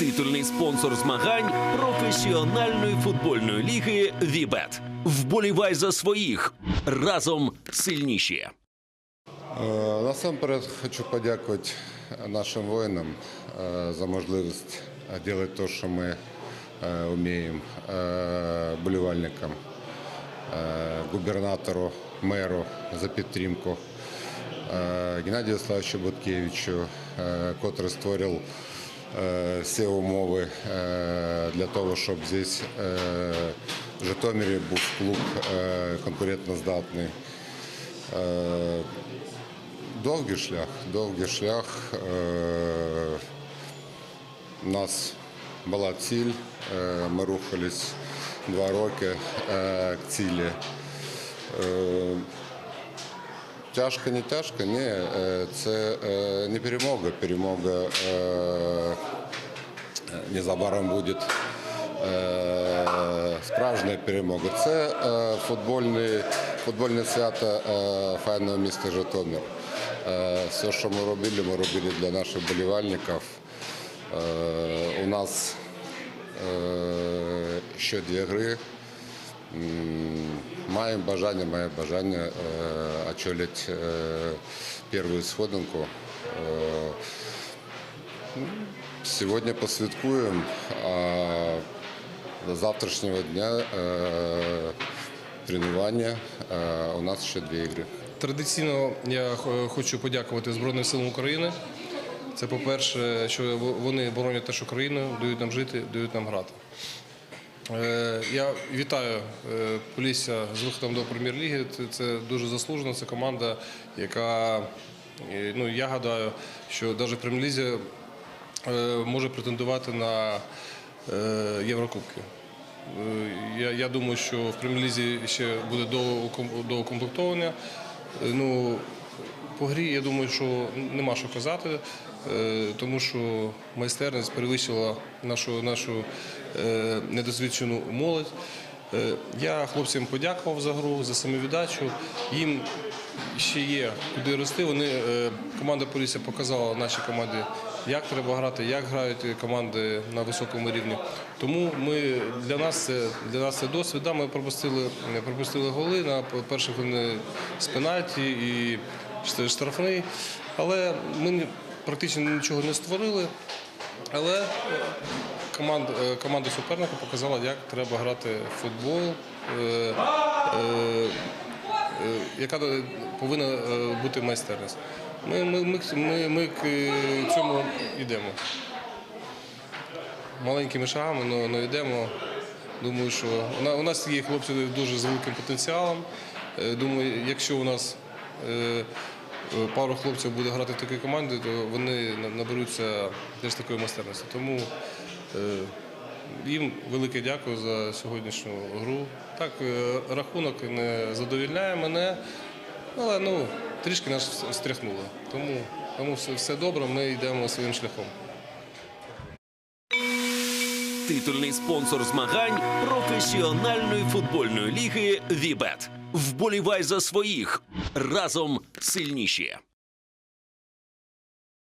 Титульний спонсор змагань професіональної футбольної ліги Вібет. Вболівай за своїх разом сильніші. Е, Насамперед хочу подякувати нашим воїнам е, за можливість робити те, що ми е, вміємо, болівальникам, губернатору, меру за підтримку, Геннадію Славовичу Буткевичу, котрий створив всі умови е, для того, щоб здесь е, в Житомирі був клуб е, конкурентноздатний. Е, Довгий шлях, довгий шлях. Е, У нас була ціль, е, ми рухались два роки е, к цілі. Тяжко, не тяжко, ні, е, це е, не перемога. Перемога е, незабаром буде справжня перемога. Це футбольне, футбольне свято файного міста Житомир. Все, що ми робили, ми робили для наших болівальників. Е, У нас е, ще дві гри. М, Маємо бажання, має бажання е, очолити е, першу сходинку. Е, Сьогодні посвяткуємо, а до завтрашнього дня е, тренування. Е, у нас ще дві ігри. Традиційно я хочу подякувати Збройним силам України. Це по-перше, що вони боронять нашу країну, дають нам жити, дають нам грати. Е, Я вітаю е, Полісся з виходом до прем'єр-ліги. Це- дуже заслужено. Це команда, яка е, ну я гадаю, що навіть в прем'єр-лізі може претендувати на Єврокубки. Я, я думаю, що в прем'єр-лізі ще буде доуком- доукомплектовання. Е, Ну, по грі я думаю, що нема що казати, е, тому що майстерність перевищила нашу, нашу е, недосвідчену молодь. Е, Я хлопцям подякував за гру, за самовіддачу. Їм ще є куди рости. Вони, е, команда Полісся показала нашій команді, як треба грати, як грають команди на високому рівні. Тому ми, для, нас це, для нас це досвід. Ми пропустили, пропустили голи на перших з пенальті і штрафний. Але ми практично нічого не створили. Але команда, е, команда суперника показала, як треба грати в футбол. е, е, е, яка повинна е, бути майстерність. Ми, ми, ми, ми, ми к цьому йдемо. Маленькими шагами, але йдемо. Думаю, що у нас є хлопці дуже з великим потенціалом. Думаю, якщо у нас пару хлопців буде грати в такій команді, то вони на- наберуться теж такої майстерності. Тому їм велике дякую за сьогоднішню гру. Так, е, рахунок не задовільняє мене, але ну, трішки нас стряхнуло. Тому, тому все, все добре, ми йдемо своїм шляхом. Титульний спонсор змагань професіональної футбольної ліги Вібет. Вболівай за своїх разом сильніші.